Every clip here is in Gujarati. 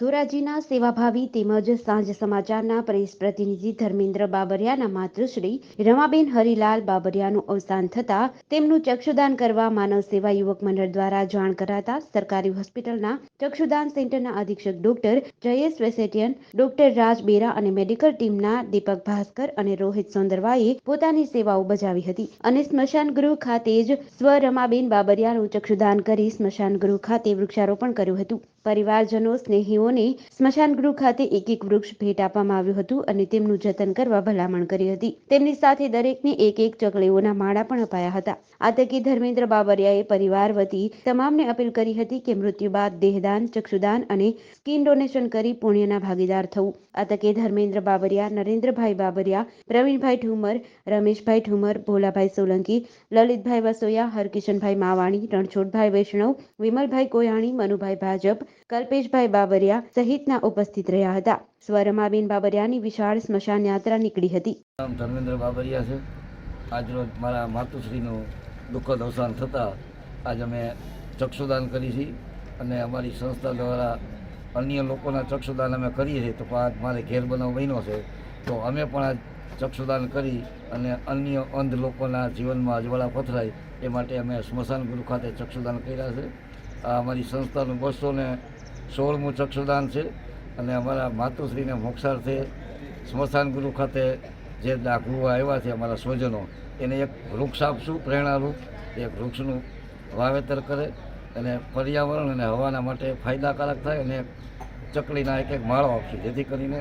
ધોરાજીના સેવાભાવી તેમજ સાંજ સમાચારના પ્રેસ પ્રતિનિધિ ધર્મેન્દ્ર બાબરિયાના માતૃશ્રી રમાબેન હરિલાલ બાબરિયાનું અવસાન થતાં તેમનું ચક્ષુદાન કરવા માનવ સેવા યુવક મંડળ દ્વારા જાણ કરાતા સરકારી હોસ્પિટલના ચક્ષુદાન સેન્ટરના અધિક્ષક ડોક્ટર જયેશ વેસેટિયન, ડોક્ટર રાજ બેરા અને મેડિકલ ટીમના દીપક ભાસ્કર અને રોહિત સોંદરવાએ પોતાની સેવાઓ બજાવી હતી અને સ્મશાન ગૃહ ખાતે જ સ્વ રમાબેન બાબરિયાનું ચક્ષુદાન કરી સ્મશાન ગૃહ ખાતે વૃક્ષારોપણ કર્યું હતું. પરિવારજનો સ્નેહીઓને સ્મશાન ગૃહ ખાતે એક એક વૃક્ષ ભેટ આપવામાં આવ્યું હતું અને તેમનું જતન કરવા ભલામણ કરી હતી. તેમની સાથે દરેકને એક એક ચકલીઓના માળા પણ અપાયા હતા. આ તકે ધર્મેન્દ્ર બાબરિયાએ પરિવાર વતી તમામને અપીલ કરી હતી કે મૃત્યુ બાદ દેહદાન, ચક્ષુદાન અને સ્કિન ડોનેશન કરી પુણ્યના ભાગીદાર થવું. આ તકે ધર્મેન્દ્ર બાબરિયા, નરેન્દ્રભાઈ બાબરિયા, પ્રવીણભાઈ ઠુમર, રમેશભાઈ ઠુમર, ભોલાભાઈ સોલંકી, લલિતભાઈ વસોયા, હરકિશનભાઈ માવાણી, રણછોડભાઈ વૈષ્ણવ, વિમલભાઈ કોયાણી, મનુભાઈ ભાજપ, કલ્પેશભાઈ બાબરિયા સહિતના ઉપસ્થિત રહ્યા હતા. સ્વરમાબેન બાબરિયાની વિશાળ સ્મશાન યાત્રા નીકળી હતી. ધર્મેન્દ્ર બાબરિયા છે. આજરોજ મારા માતુશ્રીનું દુઃખદ અવસાન થતાં આજ અમે ચક્ષુદાન કરી છે અને અમારી સંસ્થા દ્વારા અન્ય લોકોના ચક્ષુદાન અમે કરીએ છીએ. તો આજ મારે ઘેર બનાવ બન્યો છે. તો અમે પણ આજ ચક્ષુદાન કરી અને અન્ય અંધ લોકોના જીવનમાં અજવાળા પથરાય એ માટે અમે સ્મશાન ગૃહ ખાતે ચક્ષુદાન કર્યા છે. આ અમારી સંસ્થાનું બસો ને સોળમું ચક્ષુદાન છે અને અમારા માતુશ્રીને મોક્ષાર્થે સ્મશાન ગૃહ ખાતે જે દાખલું આવ્યા છે અમારા સ્વજનો, એને એક વૃક્ષ આપશું, પ્રેરણારૂપ. એક વૃક્ષનું વાવેતર કરે અને પર્યાવરણ અને હવાના માટે ફાયદાકારક થાય અને ચકલીના એક એક માળો આપશું, જેથી કરીને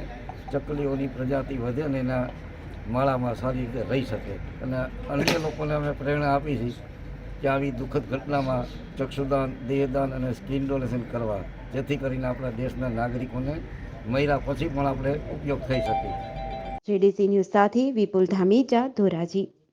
ચકલીઓની પ્રજાતિ વધે અને એના માળામાં સારી રીતે રહી શકે. અને અન્ય લોકોને અમે પ્રેરણા આપી છે કે આવી દુઃખદ ઘટનામાં ચક્ષુદાન, દેહદાન અને સ્કિન ડોનેશન કરવા જેથી કરીને આપણા દેશના નાગરિકોને મહિલા પછી પણ આપણે ઉપયોગ થઈ શકે જીડીસી ન્યૂઝ સાથે વિપુલ ધામેચા ધોરાજી.